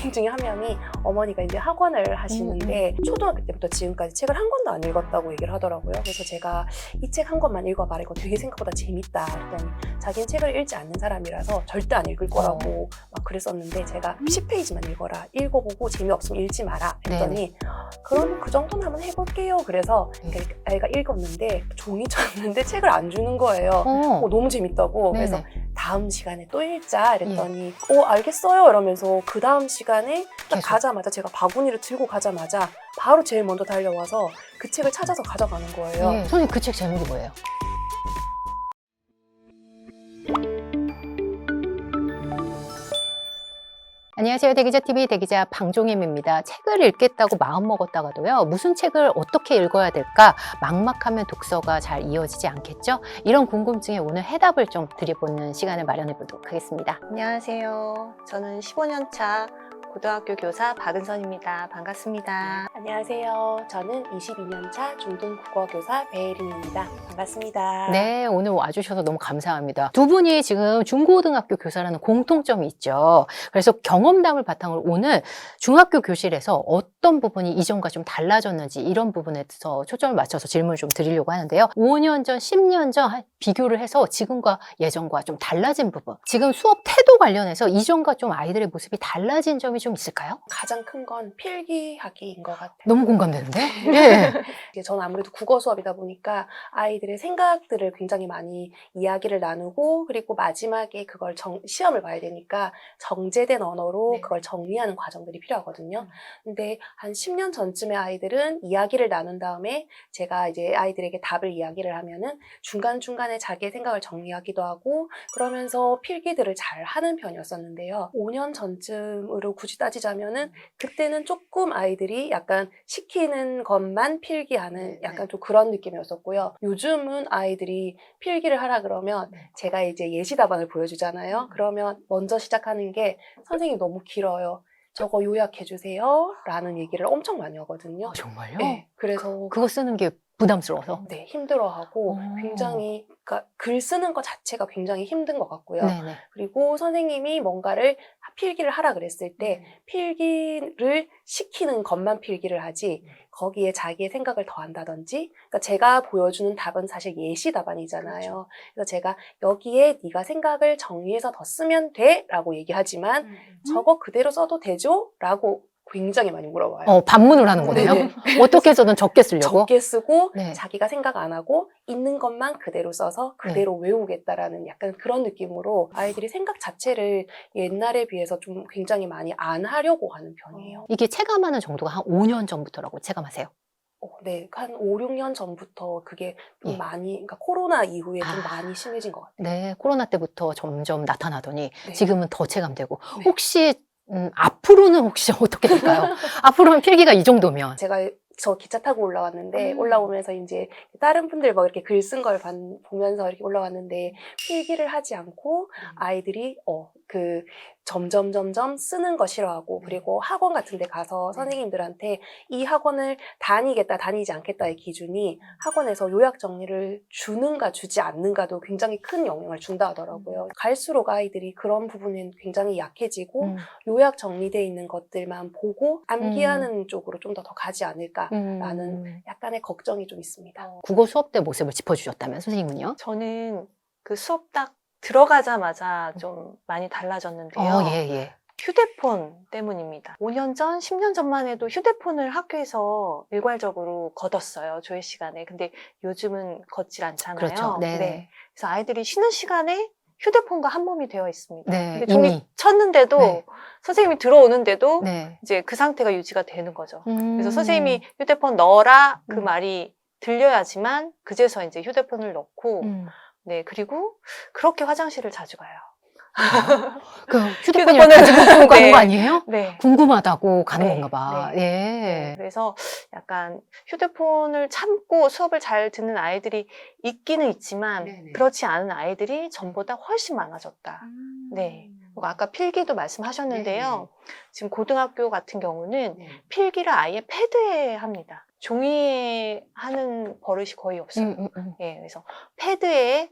선생님 중에 한 명이 어머니가 이제 학원을 하시는데 초등학교 때부터 지금까지 책을 한 권도 안 읽었다고 얘기를 하더라고요. 그래서 제가 이 책 한 권만 읽어봐라 이거 되게 생각보다 재밌다 그랬더니 자기는 책을 읽지 않는 사람이라서 절대 안 읽을 거라고 막 그랬었는데 제가 10페이지만 읽어라 읽어보고 재미없으면 읽지 마라 했더니 그럼 그 정도는 한번 해볼게요. 그래서 네. 아이가 읽었는데 종이 쳤는데 책을 안 주는 거예요. 어. 어, 너무 재밌다고. 그래서 네네. 다음 시간에 또 읽자 이랬더니 어 알겠어요 이러면서 그 다음 시간 에 딱 계속. 가자마자 제가 바구니를 들고 가자마자 바로 제일 먼저 달려와서 그 책을 찾아서 가져가는 거예요. 예. 선생님 그 책 제목이 뭐예요? 안녕하세요. 대기자TV 대기자 방종임입니다. 책을 읽겠다고 마음먹었다가도요. 무슨 책을 어떻게 읽어야 될까? 막막하면 독서가 잘 이어지지 않겠죠? 이런 궁금증에 오늘 해답을 좀 드려보는 시간을 마련해 보도록 하겠습니다. 안녕하세요. 저는 15년 차 고등학교 교사 박은선입니다. 반갑습니다. 안녕하세요. 저는 22년 차 중등 국어 교사 배혜린입니다. 반갑습니다. 네, 오늘 와주셔서 너무 감사합니다. 두 분이 지금 중고등학교 교사라는 공통점이 있죠. 그래서 경험담을 바탕으로 오늘 중학교 교실에서 어떤 부분이 이전과 좀 달라졌는지 이런 부분에 대해서 초점을 맞춰서 질문을 좀 드리려고 하는데요. 5년 전, 10년 전 한- 비교를 해서 지금과 예전과 좀 달라진 부분. 지금 수업 태도 관련해서 이전과 좀 아이들의 모습이 달라진 점이 좀 있을까요? 가장 큰 건 필기하기인 것 같아요. 너무 공감되는데? 예. 이제 저는 아무래도 국어 수업이다 보니까 아이들의 생각들을 굉장히 많이 이야기를 나누고 그리고 마지막에 그걸 정- 시험을 봐야 되니까 정제된 언어로 네. 그걸 정리하는 과정들이 필요하거든요. 음. 근데 한 10년 전쯤의 아이들은 이야기를 나눈 다음에 제가 이제 아이들에게 답을 이야기를 하면은 중간중간에 자기의 생각을 정리하기도 하고 그러면서 필기들을 잘 하는 편이었었는데요. 5년 전쯤으로 굳이 따지자면은 그때는 조금 아이들이 약간 시키는 것만 필기하는 네, 약간 좀 그런 느낌이었었고요. 요즘은 아이들이 필기를 하라 그러면 네. 제가 이제 예시 답안을 보여주잖아요. 그러면 먼저 시작하는 게 선생님 너무 길어요. 저거 요약해 주세요. 라는 얘기를 엄청 많이 하거든요. 어, 정말요? 네, 그래서 그거 쓰는 게 부담스러워서? 네, 힘들어하고 오. 굉장히 그러니까 글 쓰는 것 자체가 굉장히 힘든 것 같고요. 네네. 그리고 선생님이 뭔가를 필기를 하라 그랬을 때 네. 필기를 시키는 것만 필기를 하지 거기에 자기의 생각을 더한다든지 그러니까 제가 보여주는 답은 사실 예시 답안이잖아요. 그래서 제가 여기에 네가 생각을 정리해서 더 쓰면 돼라고 얘기하지만 저거 그대로 써도 되죠?라고 굉장히 많이 물어봐요. 어, 반문을 하는 거네요. 네네. 어떻게 해서든 적게 쓰려고? 적게 쓰고 네. 자기가 생각 안 하고 있는 것만 그대로 써서 그대로 외우겠다라는 약간 그런 느낌으로 아이들이 생각 자체를 옛날에 비해서 좀 굉장히 많이 안 하려고 하는 편이에요. 이게 체감하는 정도가 한 5년 전부터라고 체감하세요. 어, 네, 한 5, 6년 전부터 그게 좀 예. 많이, 그러니까 코로나 이후에 좀 아. 많이 심해진 것 같아요. 네, 코로나 때부터 점점 나타나더니 네. 지금은 더 체감되고 네. 혹시 음, 앞으로는 혹시 어떻게 될까요? 앞으로는 필기가 이 정도면 제가 저 기차 타고 올라왔는데 음. 올라오면서 이제 다른 분들 뭐 이렇게 글 쓴 걸 보면서 이렇게 올라왔는데 필기를 하지 않고 아이들이 어 그 점점 점점 쓰는 거 싫어하고 네. 그리고 학원 같은 데 가서 네. 선생님들한테 이 학원을 다니겠다 다니지 않겠다의 기준이 학원에서 요약 정리를 주는가 주지 않는가도 굉장히 큰 영향을 준다 하더라고요. 갈수록 아이들이 그런 부분은 굉장히 약해지고 음, 요약 정리되어 있는 것들만 보고 암기하는 쪽으로 좀 더 더 가지 않을까 음. 라는 약간의 걱정이 좀 있습니다. 국어 수업 때 모습을 짚어주셨다면 선생님은요? 저는 그 수업 딱 들어가자마자 좀 많이 달라졌는데요. 어, 예, 예. 휴대폰 때문입니다. 5년 전, 10년 전만 해도 휴대폰을 학교에서 일괄적으로 걷었어요. 조회 시간에. 근데 요즘은 걷질 않잖아요. 그렇죠. 네네. 그래서 아이들이 쉬는 시간에 휴대폰과 한 몸이 되어 있습니다. 네, 근데 종이 이미. 쳤는데도 네. 선생님이 들어오는데도 네. 이제 그 상태가 유지가 되는 거죠. 음. 그래서 선생님이 휴대폰 넣어라 그 음. 말이 들려야지만 그제서 이제 휴대폰을 넣고 음. 네 그리고 그렇게 화장실을 자주 가요. 그 휴대폰을 휴대폰을- 가지고 가는 거 네. 아니에요? 네. 궁금하다고 가는 네, 건가 봐. 네. 예. 그래서 약간 휴대폰을 참고 수업을 잘 듣는 아이들이 있기는 있지만 네네. 그렇지 않은 아이들이 전보다 훨씬 많아졌다. 네. 그리고 아까 필기도 말씀하셨는데요. 지금 고등학교 같은 경우는 네. 필기를 아예 패드에 합니다. 종이에 하는 버릇이 거의 없어요. 음, 음, 음. 예, 그래서 패드에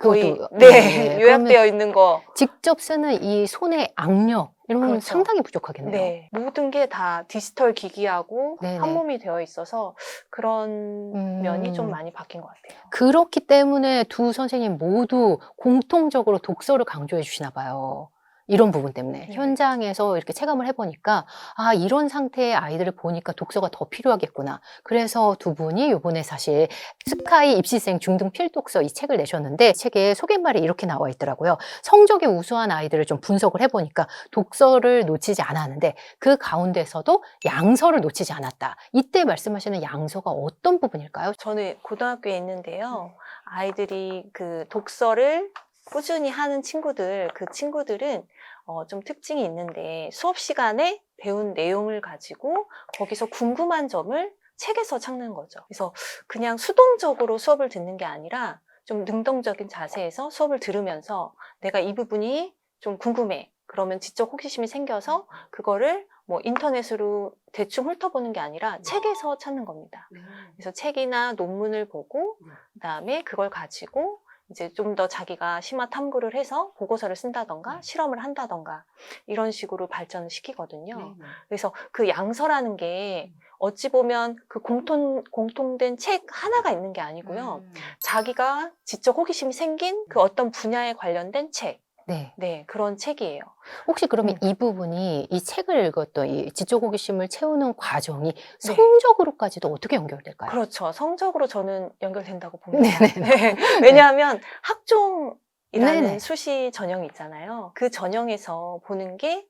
거의 그것도, 네, 네, 요약되어 있는 거. 직접 쓰는 이 손의 악력 이런 건 그렇죠. 상당히 부족하겠네요. 네, 모든 게 다 디지털 기기하고 네네. 한 몸이 되어 있어서 그런 음. 면이 좀 많이 바뀐 것 같아요. 그렇기 때문에 두 선생님 모두 공통적으로 독서를 강조해 주시나 봐요. 이런 부분 때문에 네. 현장에서 이렇게 체감을 해보니까 아 이런 상태의 아이들을 보니까 독서가 더 필요하겠구나. 그래서 두 분이 요번에 사실 스카이 입시생 중등 필독서 이 책을 내셨는데 책에 소개말이 이렇게 나와 있더라고요. 성적이 우수한 아이들을 좀 분석을 해보니까 독서를 놓치지 않았는데 그 가운데서도 양서를 놓치지 않았다. 이때 말씀하시는 양서가 어떤 부분일까요? 저는 고등학교에 있는데요. 아이들이 그 독서를 꾸준히 하는 친구들, 그 친구들은 어, 좀 특징이 있는데 수업 시간에 배운 내용을 가지고 거기서 궁금한 점을 책에서 찾는 거죠. 그래서 그냥 수동적으로 수업을 듣는 게 아니라 좀 능동적인 자세에서 수업을 들으면서 내가 이 부분이 좀 궁금해. 그러면 지적 호기심이 생겨서 그거를 뭐 인터넷으로 대충 훑어보는 게 아니라 책에서 찾는 겁니다. 그래서 책이나 논문을 보고 음. 그다음에 그걸 가지고 이제 좀 더 자기가 심화 탐구를 해서 보고서를 쓴다던가 실험을 한다던가 이런 식으로 발전을 시키거든요. 그래서 그 양서라는 게 어찌 보면 그 공통 공통된 책 하나가 있는 게 아니고요. 음. 자기가 지적 호기심이 생긴 그 어떤 분야에 관련된 책, 네. 네 그런 책이에요. 혹시 그러면 음. 이 부분이 이 책을 읽었던 이 지적 호기심을 채우는 과정이 네. 성적으로까지도 어떻게 연결될까요? 그렇죠. 성적으로 저는 연결된다고 봅니다. 네네네. 네. 왜냐하면 학종이라는 네네. 수시 전형이 있잖아요. 그 전형에서 보는 게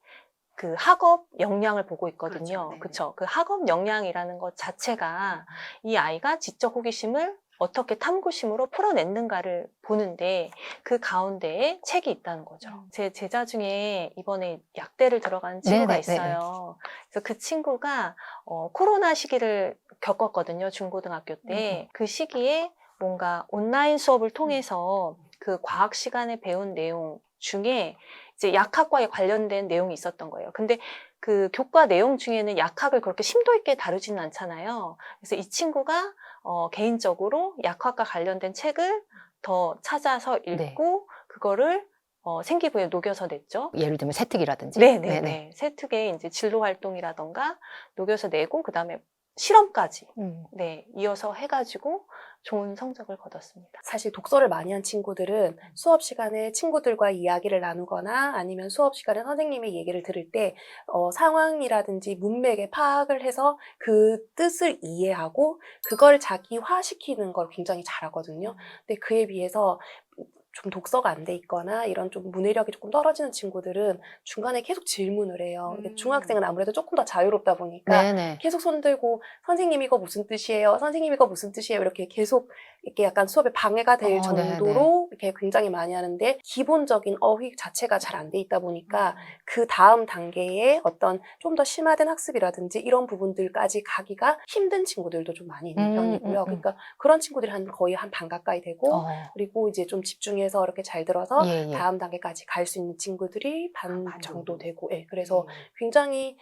그 학업 역량을 보고 그렇죠. 있거든요. 네네. 그렇죠. 그 학업 역량이라는 것 자체가 이 아이가 지적 호기심을 어떻게 탐구심으로 풀어냈는가를 보는데 그 가운데에 책이 있다는 거죠. 음. 제 제자 중에 이번에 약대를 들어간 친구가 네네, 있어요. 그래서 그 친구가 어, 코로나 시기를 겪었거든요. 중고등학교 때. 그 시기에 뭔가 온라인 수업을 통해서 그 과학 시간에 배운 내용 중에 이제 약학과에 관련된 내용이 있었던 거예요. 근데 그 교과 내용 중에는 약학을 그렇게 심도 있게 다루지는 않잖아요. 그래서 이 친구가 어, 개인적으로 약학과 관련된 책을 더 찾아서 읽고 그거를 어, 생기부에 녹여서 냈죠. 예를 들면 세특이라든지. 네네네. 세특의 이제 진로 활동이라던가 녹여서 내고 그다음에 실험까지 음. 네 이어서 해가지고 좋은 성적을 거뒀습니다. 사실 독서를 많이 한 친구들은 수업 시간에 친구들과 이야기를 나누거나 아니면 수업 시간에 선생님의 얘기를 들을 때 어, 상황이라든지 문맥에 파악을 해서 그 뜻을 이해하고 그걸 자기화시키는 걸 굉장히 잘하거든요. 근데 그에 비해서 좀 독서가 안 돼 있거나 이런 좀 문해력이 조금 떨어지는 친구들은 중간에 계속 질문을 해요. 음. 중학생은 아무래도 조금 더 자유롭다 보니까 네네. 계속 손들고 선생님 이거 무슨 뜻이에요? 선생님 이거 무슨 뜻이에요? 이렇게 계속 이렇게 약간 수업에 방해가 될 어, 정도로 이렇게 굉장히 많이 하는데 기본적인 어휘 자체가 잘 안 돼 있다 음. 보니까 그 다음 단계에 어떤 좀 더 심화된 학습이라든지 이런 부분들까지 가기가 힘든 친구들도 좀 많이 있는 음, 편이고요. 음, 음. 그러니까 그런 친구들이 한 거의 한 반 가까이 되고 어. 그리고 이제 좀 집중해서 이렇게 잘 들어서 예, 예. 다음 단계까지 갈 수 있는 친구들이 반반 정도. 되고, 예, 그래서 굉장히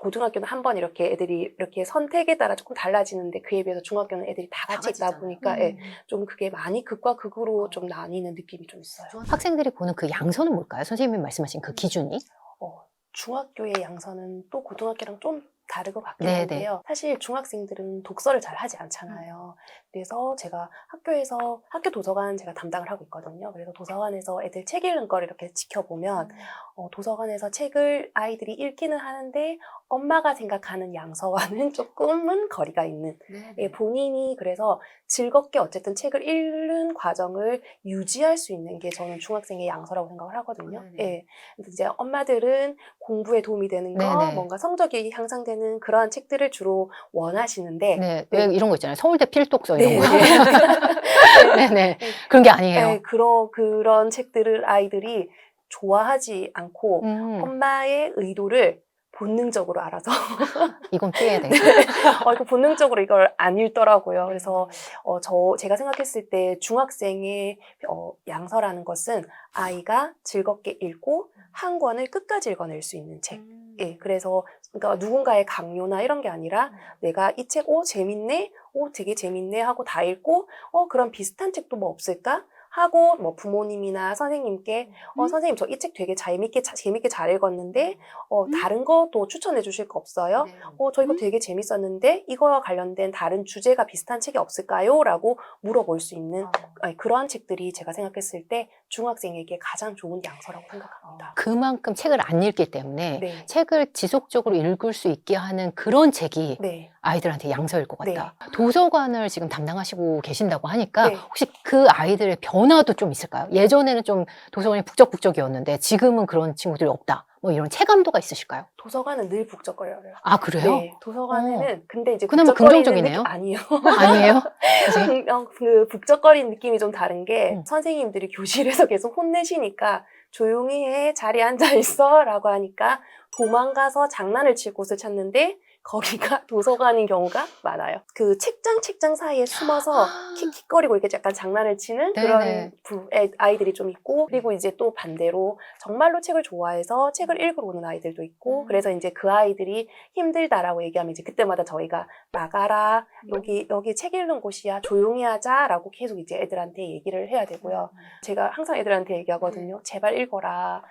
고등학교는 한 번 이렇게 애들이 이렇게 선택에 따라 조금 달라지는데 그에 비해서 중학교는 애들이 다 같이 있다. 보니까 음. 예, 좀 그게 많이 극과 극으로 좀 나뉘는 느낌이 좀 있어요. 학생들이 보는 그 양서는 뭘까요? 선생님이 말씀하신 그 기준이? 어, 중학교의 양서는 또 고등학교랑 좀 다르고. 한데요. 사실 중학생들은 독서를 잘 하지 않잖아요. 그래서 제가 학교에서 학교 도서관 제가 담당을 하고 있거든요. 그래서 도서관에서 애들 책 읽는 걸 이렇게 지켜보면 어, 도서관에서 책을 아이들이 읽기는 하는데 엄마가 생각하는 양서와는 조금은 거리가 있는 예, 본인이 그래서 즐겁게 어쨌든 책을 읽는 과정을 유지할 수 있는 게 저는 중학생의 양서라고 생각을 하거든요. 예. 그래서 이제 엄마들은 공부에 도움이 되는 거, 네네. 뭔가 성적이 향상되는 그러한 책들을 주로 원하시는데 네. 왜 이런 거 있잖아요. 서울대 필독서 이런 네. 거. 네 네. 그런 게 아니에요. 예, 그런 그런 책들을 아이들이 좋아하지 않고 음, 엄마의 의도를 본능적으로 알아서 이건 피해야 돼. 어, 이거 본능적으로 이걸 안 읽더라고요. 그래서 어, 저 제가 생각했을 때 중학생의 어, 양서라는 것은 아이가 즐겁게 읽고 한 권을 끝까지 읽어낼 수 있는 책. 예, 그래서 그러니까 누군가의 강요나 이런 게 아니라 내가 이 책, 오 재밌네, 오 되게 재밌네 하고 다 읽고, 어 그럼 비슷한 책도 뭐 없을까? 하고 뭐 부모님이나 선생님께 어 선생님 저 이 책 되게 재밌게 자- 재밌게 잘 읽었는데 어 다른 것도 추천해 주실 거 없어요? 어저 이거 되게 재밌었는데 이거와 관련된 다른 주제가 비슷한 책이 없을까요? 라고 물어볼 수 있는 아니, 그러한 책들이 제가 생각했을 때 중학생에게 가장 좋은 양서라고 생각합니다. 그만큼 책을 안 읽기 때문에 네. 책을 지속적으로 읽을 수 있게 하는 그런 책이 네. 아이들한테 양서일 것 같다. 도서관을 지금 담당하시고 계신다고 하니까 네. 혹시 그 아이들의 변화도 좀 있을까요? 예전에는 좀 도서관이 북적북적이었는데 지금은 그런 친구들이 없다. 뭐 이런 체감도가 있으실까요? 도서관은 늘 북적거려요. 아 그래요? 네, 도서관에는 근데 이제 그나마 긍정적이네요. 아니요. 아니에요? 선생님? 어, 그 북적거리는 느낌이 좀 다른 게 음. 선생님들이 교실에서 계속 혼내시니까 조용히 해 자리에 앉아 있어라고 하니까 도망가서 장난을 칠 곳을 찾는데 거기가 도서관인 경우가 많아요. 그 책장 책장 사이에 숨어서 킥킥거리고 이렇게 약간 장난을 치는 네네. 그런 부- 애- 아이들이 좀 있고 그리고 이제 또 반대로 정말로 책을 좋아해서 책을 읽으러 오는 아이들도 있고 음. 그래서 이제 그 아이들이 힘들다라고 얘기하면 이제 그때마다 저희가 나가라 여기 여기 책 읽는 곳이야 조용히 하자라고 계속 이제 애들한테 얘기를 해야 되고요. 제가 항상 애들한테 얘기하거든요. 제발 읽어라.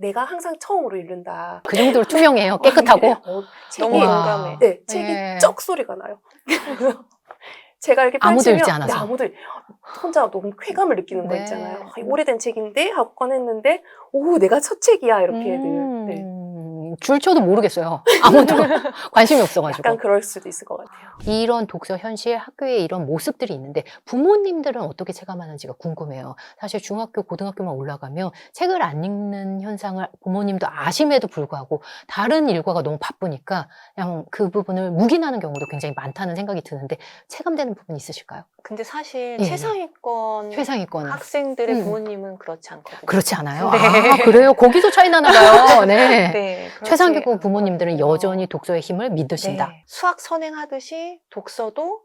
내가 항상 처음으로 읽는다. 그 정도로 투명해요. 깨끗하고. 어, 너무 책이 와. 공감해. 네, 책이 네. 쩍 소리가 나요. 제가 이렇게 아무도 펼치면 읽지 않아서. 네, 아무도 읽- 혼자 너무 쾌감을 느끼는 거 네. 있잖아요. 아, 오래된 책인데 하고 꺼냈는데 오 내가 첫 책이야 이렇게 늘 음, 네. 줄 쳐도 모르겠어요. 아무도 관심이 없어가지고. 약간 그럴 수도 있을 것 같아요. 이런 독서 현실, 학교에 이런 모습들이 있는데 부모님들은 어떻게 체감하는지가 궁금해요. 사실 중학교, 고등학교만 올라가면 책을 안 읽는 현상을 부모님도 아심에도 불구하고 다른 일과가 너무 바쁘니까 그냥 그 부분을 묵인하는 경우도 굉장히 많다는 생각이 드는데 체감되는 부분 있으실까요? 근데 사실 예. 최상위권 최상위권은 학생들의 음. 부모님은 그렇지 않거든요. 그렇지 않아요? 네. 아, 그래요? 거기서 차이 나나 봐요. 네. 네, 최상위권 부모님들은 않거든요. 여전히 독서의 힘을 믿으신다. 네. 수학 선행하듯이 독서도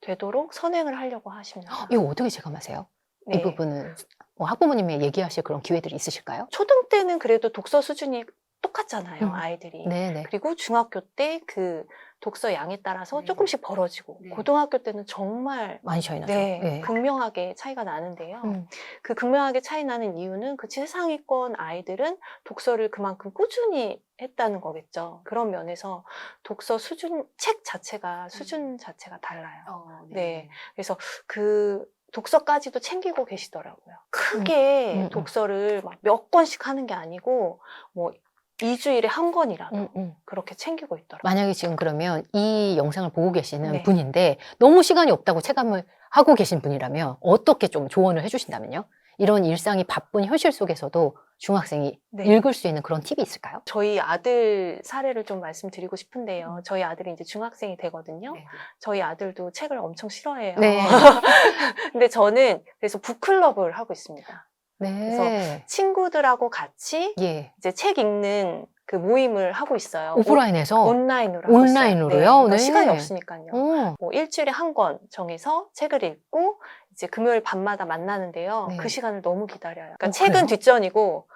되도록 선행을 하려고 하십니다. 이거 어떻게 체감하세요? 이 네. 부분은 뭐 학부모님이 얘기하실 그런 기회들이 있으실까요? 초등 때는 그래도 독서 수준이 똑같잖아요, 음. 아이들이. 네네. 그리고 중학교 때 그 독서 양에 따라서 네. 조금씩 벌어지고 네. 고등학교 때는 정말 많이 차이 나죠. 네, 네. 극명하게 차이가 나는데요. 음. 그 극명하게 차이 나는 이유는 그 최상위권 아이들은 독서를 그만큼 꾸준히 했다는 거겠죠. 그런 면에서 독서 수준, 책 자체가 수준 자체가 달라요. 네. 그래서 그 독서까지도 챙기고 계시더라고요. 크게 음, 음. 독서를 막 몇 권씩 하는 게 아니고 뭐 2주일에 한 권이라도 음, 음. 그렇게 챙기고 있더라고요. 만약에 지금 그러면 이 영상을 보고 계시는 네. 분인데 너무 시간이 없다고 체감을 하고 계신 분이라면 어떻게 좀 조언을 해주신다면요? 이런 일상이 바쁜 현실 속에서도 중학생이 네. 읽을 수 있는 그런 팁이 있을까요? 저희 아들 사례를 좀 말씀드리고 음. 싶은데요. 저희 아들이 이제 중학생이 되거든요. 저희 아들도 책을 엄청 싫어해요. 네. 근데 저는 그래서 북클럽을 하고 있습니다. 네. 친구들하고 같이 예. 이제 책 읽는 그 모임을 하고 있어요. 오프라인에서 온- 온라인으로 하고 온라인으로요? 있어요. 네, 그러니까 네. 시간이 없으니까요. 어, 뭐 일주일에 한 권 정해서 책을 읽고 이제 금요일 밤마다 만나는데요. 네. 그 시간을 너무 기다려요. 그러니까 어, 책은 그래요? 뒷전이고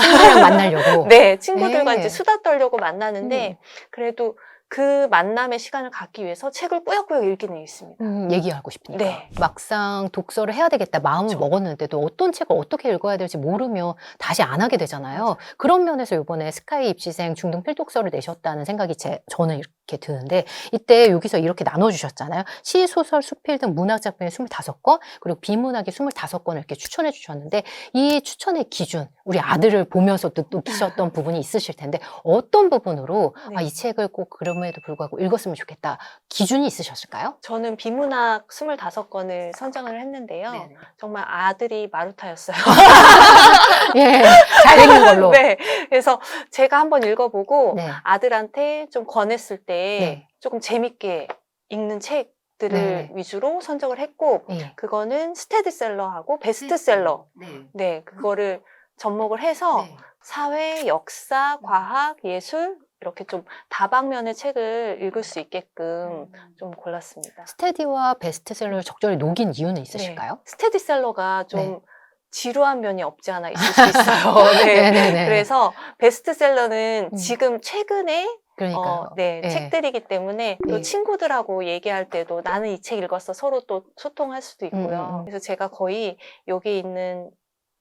친구랑 만나려고. 네, 친구들과 네. 이제 수다 떨려고 만나는데 그래도 그 만남의 시간을 갖기 위해서 책을 꾸역꾸역 읽기는 읽습니다. 음, 얘기하고 싶으니까. 네. 막상 독서를 해야 되겠다 마음을 그렇죠. 먹었는데도 어떤 책을 어떻게 읽어야 될지 모르면 다시 안 하게 되잖아요. 그런 면에서 이번에 스카이 입시생 중등 필독서를 내셨다는 생각이 제, 저는 이렇게 드는데 이때 여기서 이렇게 나눠주셨잖아요. 시, 소설, 수필 등 문학 작품이 25권 그리고 비문학이 25권을 이렇게 추천해 주셨는데 이 추천의 기준 우리 아들을 보면서 또 느끼셨던 부분이 있으실 텐데 어떤 부분으로 네. 아, 이 책을 꼭 그 럼에도 불구하고 읽었으면 좋겠다 기준이 있으셨을까요? 저는 비문학 25권을 선정을 했는데요. 네. 정말 아들이 마루타였어요. 예, 잘 읽는 걸로. 네. 그래서 제가 한번 읽어보고 네. 아들한테 좀 권했을 때 네. 조금 재밌게 읽는 책 들을 네. 위주로 선정을 했고 예. 그거는 스테디셀러하고 베스트셀러 네 그거를 접목을 해서 사회, 역사, 과학, 예술 이렇게 좀 다방면의 책을 읽을 수 있게끔 좀 골랐습니다. 스테디와 베스트셀러를 적절히 녹인 이유는 있으실까요? 네. 스테디셀러가 좀 네. 지루한 면이 없지 않아 있을 수 있어요. 네. 네네네. 그래서 베스트셀러는 음. 지금 최근에 그러니까요. 어, 네, 예. 책들이기 때문에 또 예. 친구들하고 얘기할 때도 나는 이 책 읽었어 서로 또 소통할 수도 있고요. 음, 음. 그래서 제가 거의 여기 있는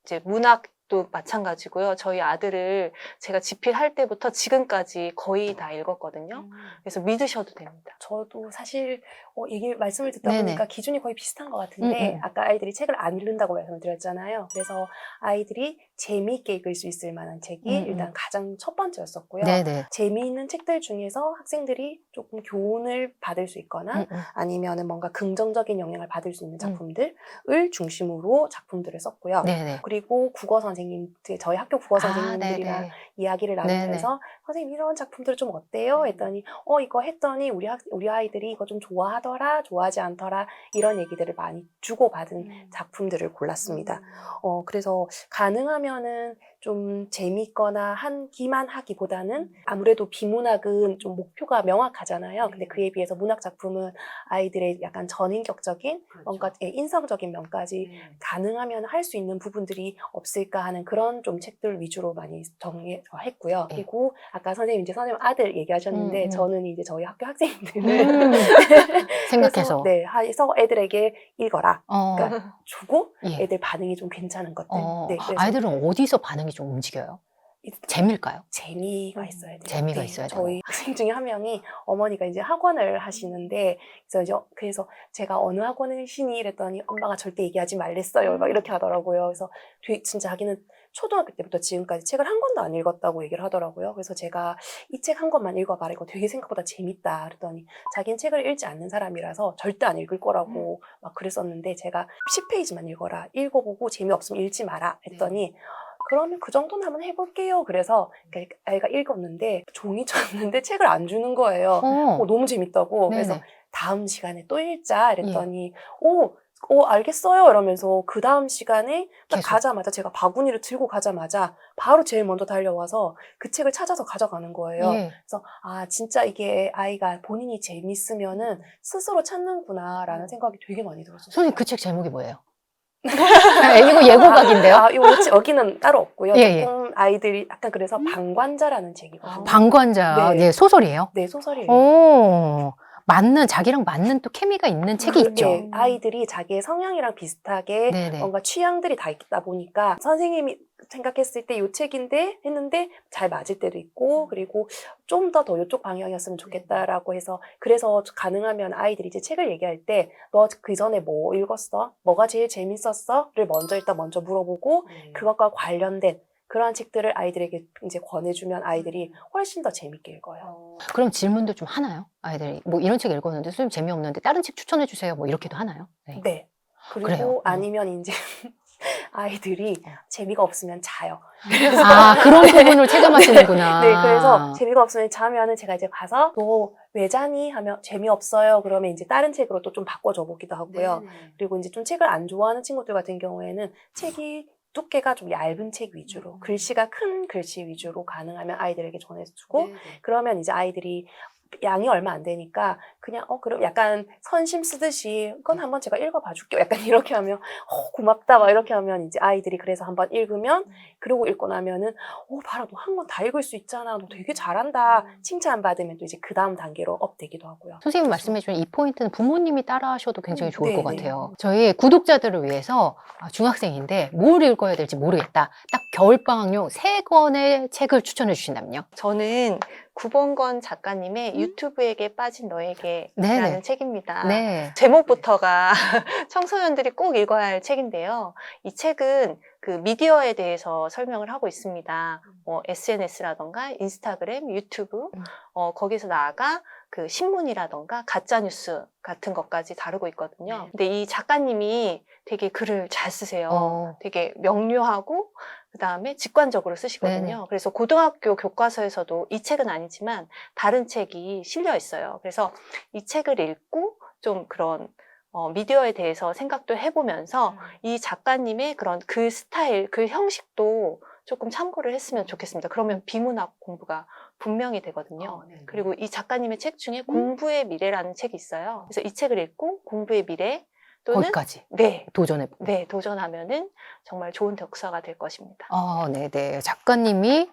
이제 문학 도 마찬가지고요. 저희 아들을 제가 집필할 때부터 지금까지 거의 다 읽었거든요. 그래서 믿으셔도 됩니다. 저도 사실 어, 얘기 말씀을 듣다 네네. 보니까 기준이 거의 비슷한 것 같은데 음, 음. 아까 아이들이 책을 안 읽는다고 말씀드렸잖아요. 그래서 아이들이 재미있게 읽을 수 있을 만한 책이 음, 음. 일단 가장 첫 번째였었고요. 네네. 재미있는 책들 중에서 학생들이 조금 교훈을 받을 수 있거나 음, 음. 아니면은 뭔가 긍정적인 영향을 받을 수 있는 작품들을 중심으로 작품들을 썼고요. 네네. 그리고 국어 선생님, 저희 학교 국어 아, 선생님들이랑 네네. 이야기를 네네. 나누면서 선생님 이런 작품들 좀 어때요? 했더니 어 이거 했더니 우리 학 우리 아이들이 이거 좀 좋아하더라, 좋아하지 않더라 이런 얘기들을 많이 주고받은 작품들을 골랐습니다. 어 그래서 가능하면은 좀 재밌거나 한 기만 하기보다는 아무래도 비문학은 좀 목표가 명확하잖아요. 근데 그에 비해서 문학 작품은 아이들의 약간 전인격적인 뭔가 예, 인성적인 면까지 가능하면 할 수 있는 부분들이 없을까 하는 그런 좀 책들 위주로 많이 정했고요. 네. 그리고 아까 선생님 이제 선생님 아들 얘기하셨는데 음, 음. 저는 이제 저희 학교 학생들을 음, 생각해서. 네, 해서 애들에게 읽어라. 어, 그러니까 주고 예. 애들 반응이 좀 괜찮은 것들. 어, 네, 그래서 아이들은 어디서 반응이 좀 움직여요? 재밀까요? 재미가 있어야 돼요. 재미가 네, 있어야 되고. 저희 학생 중에 한 명이 어머니가 이제 학원을 하시는데 그래서 이제 그래서 제가 어느 학원을 시니 이랬더니 엄마가 절대 얘기하지 말랬어요. 막 이렇게 하더라고요. 그래서 되게 진짜 자기는 초등학교 때부터 지금까지 책을 한 권도 안 읽었다고 얘기를 하더라고요. 그래서 제가 이 책 한 권만 읽어봐라. 이거 되게 생각보다 재밌다. 그랬더니 자기는 책을 읽지 않는 사람이라서 절대 안 읽을 거라고 막 그랬었는데 제가 10페이지만 읽어라. 읽어보고 재미없으면 읽지 마라. 했더니 그러면 그 정도는 한번 해볼게요. 그래서 그 아이가 읽었는데 종이 쳤는데 책을 안 주는 거예요. 어, 어, 너무 재밌다고. 그래서 네네. 다음 시간에 또 읽자. 이랬더니 오, 오 알겠어요. 이러면서 그 다음 시간에 딱 계속. 가자마자 제가 바구니를 들고 가자마자 바로 제일 먼저 달려와서 그 책을 찾아서 가져가는 거예요. 예. 그래서 아 진짜 이게 아이가 본인이 재밌으면은 스스로 찾는구나라는 생각이 되게 많이 들었어요. 선생님 그 책 제목이 뭐예요? 네, 이거 예고각인데요. 아, 이거 혹시 여기는 따로 없고요. 예, 예. 조금 아이들이 약간 그래서 방관자라는 책이거든요. 방관자, 네. 예, 소설이에요. 네, 소설이에요. 오, 맞는, 자기랑 맞는 또 케미가 있는 책이 그, 있죠. 네, 아이들이 자기의 성향이랑 비슷하게 네네. 뭔가 취향들이 다 있다 보니까 선생님이 생각했을 때이 책인데 했는데 잘 맞을 때도 있고 그리고 좀 더더 이쪽 방향이었으면 좋겠다라고 해서 그래서 가능하면 아이들이 이제 책을 얘기할 때 너 그 전에 뭐 읽었어? 뭐가 제일 재밌었어?를 먼저 일단 먼저 물어보고 그것과 관련된 그러한 책들을 아이들에게 이제 권해주면 아이들이 훨씬 더 재밌게 읽어요. 그럼 질문도 좀 하나요? 아이들이. 뭐 이런 책 읽었는데 선생님 재미없는데 다른 책 추천해 주세요. 뭐 이렇게도 하나요? 네. 네. 그리고 그래요? 어. 아니면 이제 아이들이 재미가 없으면 자요. 아, 그런 부분을 체감하시는구나. 네, 그래서 재미가 없으면 자면은 제가 이제 가서 너왜 자니? 하면 재미없어요. 그러면 이제 다른 책으로 또 좀 바꿔줘 보기도 하고요. 그리고 이제 좀 책을 안 좋아하는 친구들 같은 경우에는 책이 두께가 좀 얇은 책 위주로, 음. 글씨가 큰 글씨 위주로 가능하면 아이들에게 전해주고, 그러면 이제 아이들이 양이 얼마 안 되니까 그냥 어 그럼 약간 선심 쓰듯이 그건 한번 제가 읽어봐 줄게요. 약간 이렇게 하면 어 고맙다 막 이렇게 하면 이제 아이들이 그래서 한번 읽으면 그러고 읽고 나면은 어 봐라 너 한 권 다 읽을 수 있잖아. 너 되게 잘한다. 칭찬 받으면 또 이제 그 다음 단계로 업되기도 하고요. 선생님 말씀해 주신 이 포인트는 부모님이 따라 하셔도 굉장히 음, 좋을 것 네네. 같아요. 저희 구독자들을 위해서 아, 중학생인데 뭘 읽어야 될지 모르겠다. 딱 겨울 방학용 세 권의 책을 추천해 주신다면요? 저는 구본건 작가님의 유튜브에게 빠진 너에게라는 음. 네네. 책입니다. 네. 제목부터가 청소년들이 꼭 읽어야 할 책인데요. 이 책은 그 미디어에 대해서 설명을 하고 있습니다. 뭐 SNS라던가 인스타그램, 유튜브, 음. 어, 거기서 나아가 그 신문이라던가 가짜뉴스 같은 것까지 다루고 있거든요. 네. 근데 이 작가님이 되게 글을 잘 쓰세요. 어. 되게 명료하고 그 다음에 직관적으로 쓰시거든요. 네네. 그래서 고등학교 교과서에서도 이 책은 아니지만 다른 책이 실려 있어요. 그래서 이 책을 읽고 좀 그런 어, 미디어에 대해서 생각도 해보면서 이 작가님의 그런 그 스타일, 그 형식도 조금 참고를 했으면 좋겠습니다. 그러면 비문학 공부가 분명히 되거든요. 그리고 이 작가님의 책 중에 공부의 미래라는 책이 있어요. 그래서 이 책을 읽고 공부의 미래, 또는 거기까지 네, 도전해. 네 도전하면은 정말 좋은 독서가 될 것입니다. 아, 네, 네. 작가님이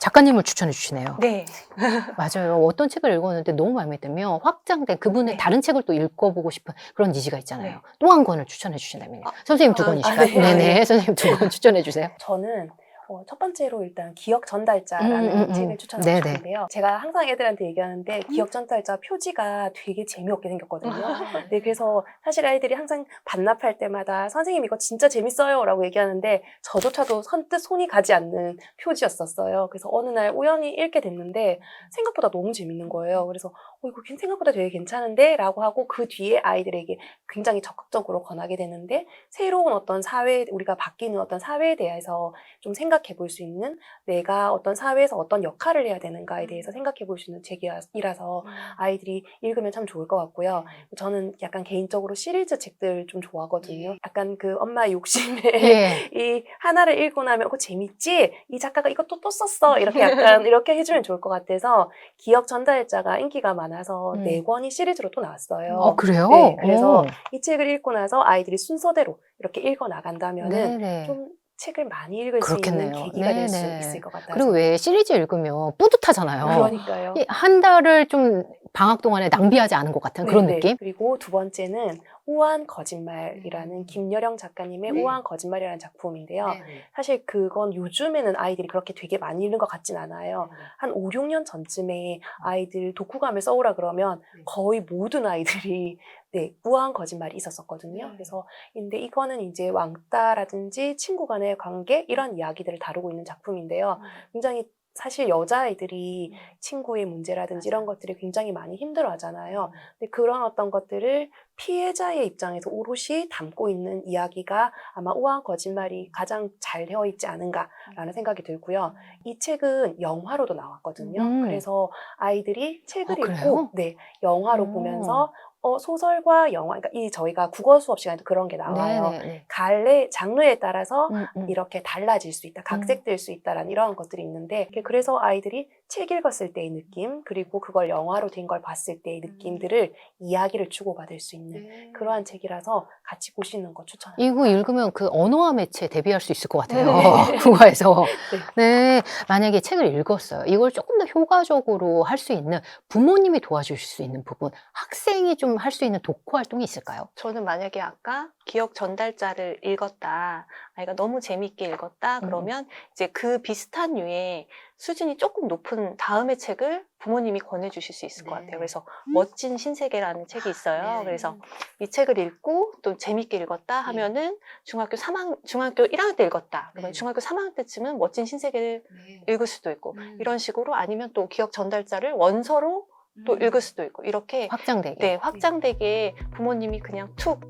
작가님을 추천해 주시네요. 네, 맞아요. 어떤 책을 읽었는데 너무 마음에 들면 확장된 그분의 네. 다른 책을 또 읽어보고 싶은 그런 니즈가 있잖아요. 네. 또 한 권을 추천해 주신다면요. 아, 선생님 두 아, 권이실까요? 아, 네. 네네. 선생님 두 권 추천해 주세요. 저는 어, 첫 번째로 일단 기억 전달자라는 음, 음, 음. 책을 추천하고 네네. 싶은데요. 제가 항상 애들한테 얘기하는데 기억 전달자 표지가 되게 재미없게 생겼거든요. 네, 그래서 사실 아이들이 항상 반납할 때마다 선생님 이거 진짜 재밌어요 라고 얘기하는데 저조차도 선뜻 손이 가지 않는 표지였었어요. 그래서 어느 날 우연히 읽게 됐는데 생각보다 너무 재밌는 거예요. 그래서 어, 이거 괜- 생각보다 되게 괜찮은데? 라고 하고 그 뒤에 아이들에게 굉장히 적극적으로 권하게 되는데 새로운 어떤 사회, 우리가 바뀌는 어떤 사회에 대해서 좀 생각해 볼 수 있는 내가 어떤 사회에서 어떤 역할을 해야 되는가에 대해서 생각해 볼 수 있는 책이라서 아이들이 읽으면 참 좋을 것 같고요. 저는 약간 개인적으로 시리즈 책들 좀 좋아하거든요. 약간 그 엄마의 욕심에 예. 이 하나를 읽고 나면 어, 재밌지? 이 작가가 이것도 또 썼어. 이렇게 약간 이렇게 해주면 좋을 것 같아서 기억 전달자가 인기가 많아 서 음. 네 권이 시리즈로 또 나왔어요. 어, 그래요? 네, 그래서 오. 이 책을 읽고 나서 아이들이 순서대로 이렇게 읽어 나간다면은. 좀 책을 많이 읽을 그렇겠네요. 수 있는 계기가 될 수. 있을 것 같아요. 그리고 왜 시리즈 읽으면 뿌듯하잖아요. 그러니까요. 이한 달을 좀 방학 동안에 낭비하지 않은 것 같은 그런 네, 네. 느낌? 그리고 두 번째는 우아한 거짓말이라는 김여령 작가님의 네. 우아한 거짓말이라는 작품인데요. 사실 그건 요즘에는 아이들이 그렇게 되게 많이 읽는 것 같진 않아요. 한 5, 6년 전쯤에 아이들 독후감을 써오라 그러면 네. 거의 모든 아이들이 네, 우아한 거짓말이 있었었거든요. 네. 그래서 근데 이거는 이제 왕따라든지 친구 간의 관계 이런 이야기들을 다루고 있는 작품인데요. 음. 굉장히 사실 여자아이들이 친구의 문제라든지 이런 것들이 굉장히 많이 힘들어 하잖아요. 근데 그런 어떤 것들을 피해자의 입장에서 오롯이 담고 있는 이야기가 아마 우아한 거짓말이 가장 잘 되어 있지 않은가라는 생각이 들고요. 이 책은 영화로도 나왔거든요. 음. 그래서 아이들이 책을 어, 그래요? 읽고 네, 영화로 오. 보면서 어, 소설과 영화, 그러니까 이 저희가 국어 수업 시간에도 그런 게 나와요. 네네. 갈래 장르에 따라서 음, 음. 이렇게 달라질 수 있다, 각색될 수 있다라는 이런 것들이 있는데 그래서 아이들이 책 읽었을 때의 느낌 그리고 그걸 영화로 된 걸 봤을 때의 느낌들을 이야기를 주고받을 수 있는 그러한 책이라서 같이 보시는 거 추천합니다. 이거 읽으면 그 언어화 매체 대비할 수 있을 것 같아요. 네. 국어에서. 네. 만약에 책을 읽었어요. 이걸 조금 더 효과적으로 할 수 있는 부모님이 도와주실 수 있는 부분, 학생이 좀 할 수 있는 독후 활동이 있을까요? 저는 만약에 아까 기억 전달자를 읽었다, 아이가 너무 재밌게 읽었다, 음. 그러면 이제 그 비슷한 류의 수준이 조금 높은 다음의 책을 부모님이 권해주실 수 있을 것 네. 같아요. 그래서 멋진 신세계라는 책이 있어요. 네. 그래서 이 책을 읽고 또 재밌게 읽었다 하면은 중학교 3학, 중학교 1학년 때 읽었다. 그러면 네. 중학교 3학년 때쯤은 멋진 신세계를 읽을 수도 있고 음. 이런 식으로 아니면 또 기억 전달자를 원서로 또 음. 읽을 수도 있고 이렇게 확장되게. 네, 확장되게 부모님이 그냥 툭,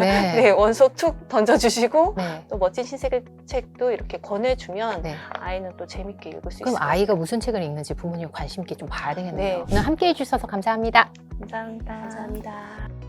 네. 네, 원서 툭 던져주시고, 네. 또 멋진 신세계 책도 이렇게 권해주면 네. 아이는 또 재밌게 읽을 수 그럼 있어요. 아이가 무슨 책을 읽는지 부모님 관심 있게 좀 봐야 되겠네요. 네. 오늘 함께 해주셔서 감사합니다. 감사합니다. 감사합니다.